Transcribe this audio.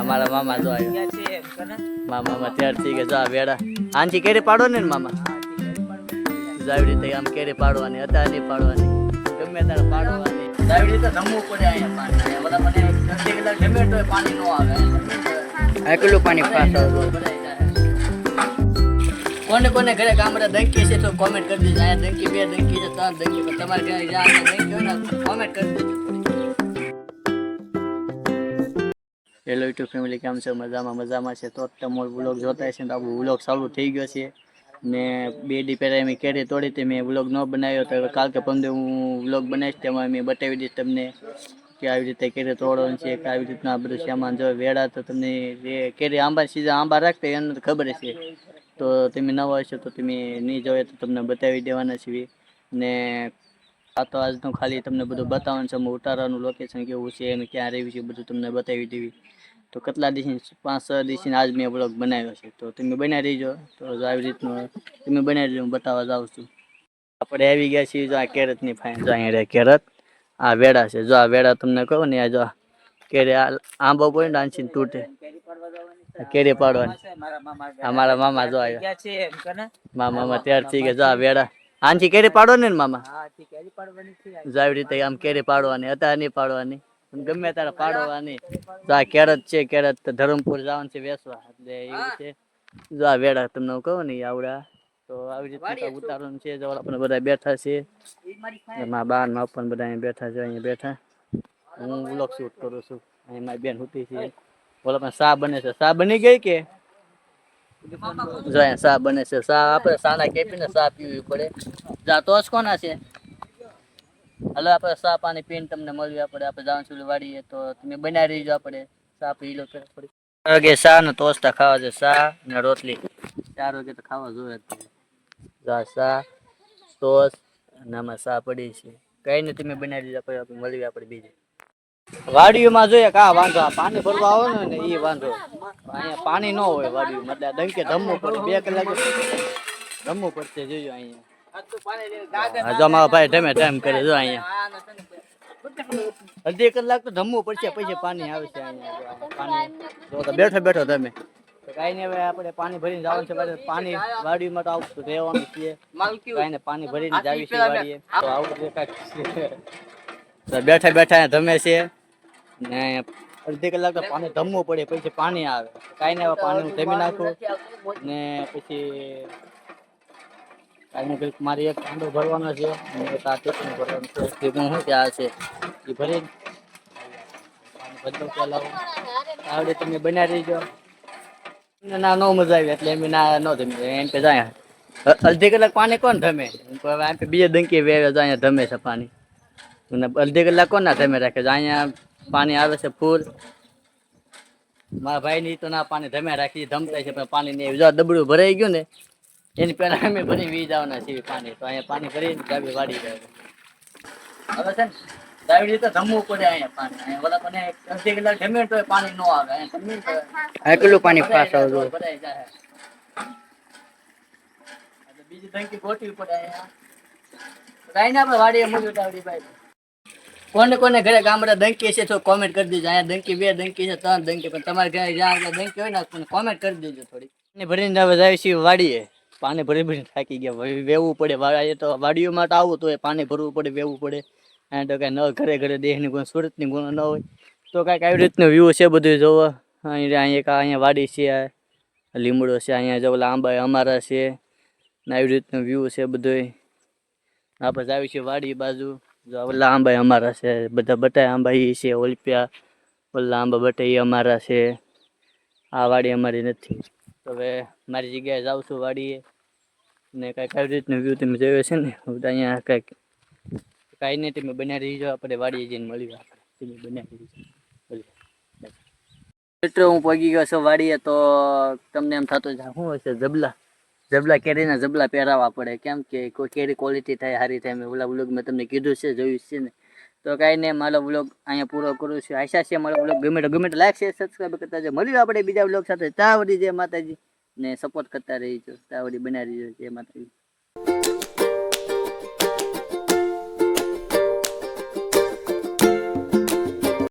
અમારા મામા જો આવ્યા. છે મામા મામા કે થઈ જો આ વેડા. આનથી કેરી પાડો ને મામા? જાવડી આવી આમ કેરી પાડવાની હતા નહીં પાડવાની. ગમે ત્યારે પાડવાની. જાવડી તો જમવું રમવું પડે અહીંયા પાણી. બધા મને અડધી કલાક ગમે તો પાણી ન આવે. એકલું પાણી ફાસ કોને કોને ઘરે ગામડા ધંકી છે તો કોમેન્ટ કરી દેજો. અહીંયા ધંકી બે ધંકી છે ત્રણ ધંકી તમારે ઘરે જ્યાં ધંકી હોય ને કોમેન્ટ કરી દેજો. હેલો યુટ્યુબ ફેમિલી કેમ છે? મજામાં મજામાં છે. તો તમારો વ્લોગ જોતા હશે તો આપણો વ્લોગ ચાલુ થઈ ગયો છે. ને બે દી પહેલાં મેં કેરી તોડી હતી, મેં વ્લોગ ન બનાવ્યો. તો કાલ કે પંદર હું વ્લોગ બનાવીશ, તેમાં મેં બતાવી દઈશ તમને કે આવી રીતે કેરી તોડવાનું છે, કે આવી રીતના બધું સામાન જો વેડા તો તમને કેરી આંબા સીધા આંબા રાખતા એને તો ખબર છે તો તમે નવા હશો તો તમે નહીં જોયે તો તમને બતાવી દેવાના છીએ. ને આ તો આજનું ખાલી તમને બધું બતાવવાનું છે. ઉતારવાનું લોકેશન કેવું છે અમે ક્યાં રહેવી છે બધું તમને બતાવી દેવી. તો કેટલા દિવસની પાંચ છ દિવસની આજ મેં બ્લોગ બનાવ્યો છે. તો તમે બનાવી રહીજો તો જો આવી રીતનું તમે બનાવી રહીજો હું બતાવવા જાઉં છું. આપણે આવી ગયા છીએ જો આ કેરતની ફાઇન જો અહીંયા કેરત. આ વેડા છે. જો આ વેડા તમને કહું ને આ જો કેરી આંબો પડે ને આંચીને તૂટે. કેરી પાડવાની. મારા મામા મારા જો આવ્યા. કને? મામા મામા તૈયાર થઈ ગયા. જો આ વેડા આનથી કેરી પાડો ને મામા? હા ઠીક કેરી પાડવાની આવી રીતે આમ કેરી પાડવાની હતા નહીં પાડવાની. ગમે તારે પાડવાની. જો આ કેરત છે કેરત ધરમપુર જવાનું છે વેસવા. એટલે એવું છે. જો આ વેડા તમને કહું ને આવડા. તો આવી રીતે ઉતારવાનું છે જો આપણે બધા બેઠા છે એમાં બારમાં પણ બધા અહીંયા બેઠા છે અહીંયા બેઠા. હું વ્લોગ શૂટ કરું છું. અહીંયા મારી બેન હુતી છે. બોલો પણ સા બને છે. સા બની ગઈ કે? જો સા બને છે. સા આપણે સાના કેપીને સા પીવી પડે. જાતો જ કોના છે? હલો આપણે સા પાણી પીને તમને મળવી આપણે. આપણે જવાનું છું વાડીએ, તો તમે બનાવી રહીજો આપણે. સા પી લો થોડી વાગે સા ને તોસ્તા ખાવા છે. સા ને રોટલી. ચાર વાગે તો ખાવા જોઈએ જા, સા તોસ અને આમાં સા પડી છે. કઈ નહીં તમે બનાવી દીધા આપણે મળવી આપણે બીજે. વાડીઓમાં જોઈએ કા વાંધો પાણી ભરવા આવો ને એ વાંધો. અહીંયા પાણી ન હોય વાડીઓમાં, એટલે ડંકે ધમવું પડે, બે કલાક ધમવું પડશે જોજો અહીંયા. અડધી કલાક તો ધમવું પડશે, પછી પાણી આવશે અહીંયા. પાણી બેઠો બેઠો તમે. કઈ નહીં, હવે આપણે પાણી ભરીને જવાનું છે પાણી વાડીમાં તો આવું રહેવાનું છે. કાંઈ પાણી ભરીને જાવી છે આવું દેખાય છે. તો બેઠા બેઠા ધમે છે. ને અડધી કલાક તો પાણી ધમવું પડે પછી પાણી આવે. કાંઈ હવે પાણી હું ધમી નાખું. ને પછી કાંઈ કંઈક મારી એક કાંડો ભરવાનો છે. ભરવાનું છે. ટીપણું શું ત્યાં છે? એ ભરી બધું ચલાવો આવડે તમે બનાવી દેજો. ના નો મજા આવી એટલે એમ ના ન ધમી એમ કે જાય. અડધી કલાક પાણી કોણ ધમે? બીજે દંકી વેવે અહીંયા ધમે છે પાણી. અડધી કલાક કોણ ના ધમે રાખે છે અહીંયા પાણી આવે છે ફૂલ મારા ભાઈ ની તો ના પાણી ધમે રાખી ધમતા છે પણ પાણી નહીં જો દબડું ભરાઈ ગયું ને એની પહેલા અમે ભરી વી જવાના છીએ પાણી તો અહીંયા પાણી ભરી ડાબી વાડી જાય હવે છે ને ડાબી રીતે ધમવું પડે અહીંયા પાણી અહીંયા ઓલા પણ અડધી કલાક જમે તો પાણી ન આવે અહીંયા જમીન તો એકલું પાણી ફાસ ભરાઈ ભરાઈ જાય એટલે બીજી ટંકી ગોઠવી પડે અહીંયા કાંઈ ના આપણે વાડીએ મૂકી ઉતાવળી ભાઈ કોને કોને ઘરે ગામડા દંકી છે તો કોમેન્ટ કરી દેજો. અહીંયા દંકી બે દંકી છે, ત્રણ દંકી. પણ તમારે ઘરે જ્યાં આગળ હોય ને કોમેન્ટ કરી દેજો થોડી. પાણી ભરીને હવે જાય વાડીએ. પાણી ભરી ભરીને થાકી ગયા. વેવું પડે. વાડીએ તો વાડીઓમાં તો આવું તો હોય પાણી ભરવું પડે, વેવું પડે. અને તો કાંઈ ન ઘરે ઘરે દેહની ગુણ, સુરતની ગુણ ન હોય. તો કાંઈક આવી રીતનું વ્યૂ છે બધું જોવો. અહીંયા અહીંયા કાં અહીંયા વાડી છે લીમડો છે, અહીંયા જો ઓલા આંબા અમારા છે. ને આવી રીતનું વ્યૂ છે બધું આપણે જાવી છીએ વાડી બાજુ. જો ઓલા આંબા અમારા છે, બધા બટાય આંબા એ છે, ઓલપિયા ઓલા આંબા બટાય ઈ અમારા છે. આ વાડી અમારી નથી. હવે મારી જગ્યાએ જાઉં છું વાડીએ. ને કાંઈક આવી રીતનું વ્યૂ તમે જોયો છે ને તો અહીંયા કાંઈક કાંઈ નહીં, તમે બનાવી રહીજો, આપણે વાડીએ જઈને મળીએ આપણે. તમે બનાવી રહીજો. મિત્રો, હું પગી ગયો છું વાડીએ, તો તમને એમ થતું છે શું હશે, જબલા? જબલા કેરીના જબલા પહેરાવવા પડે. કેમ કે કોઈ કેરી ક્વોલિટી થાય, સારી થાય, મેં ઓલા બ્લોગ મેં તમને કીધું છે, જોયું છે ને. તો કાંઈ નહીં, મારો બ્લોગ અહીંયા પૂરો કરું છું. આશા છે મારો બ્લોગ ગમે તો ગમે તો લાઈક શેર સબસ્ક્રાઈબ કરતા જાય મળ્યું આપણે બીજા બ્લોગ સાથે. ચાવડી જે માતાજી ને સપોર્ટ કરતા રહીજો. ચાવડી બનાવી રહીજો. જય માતાજી.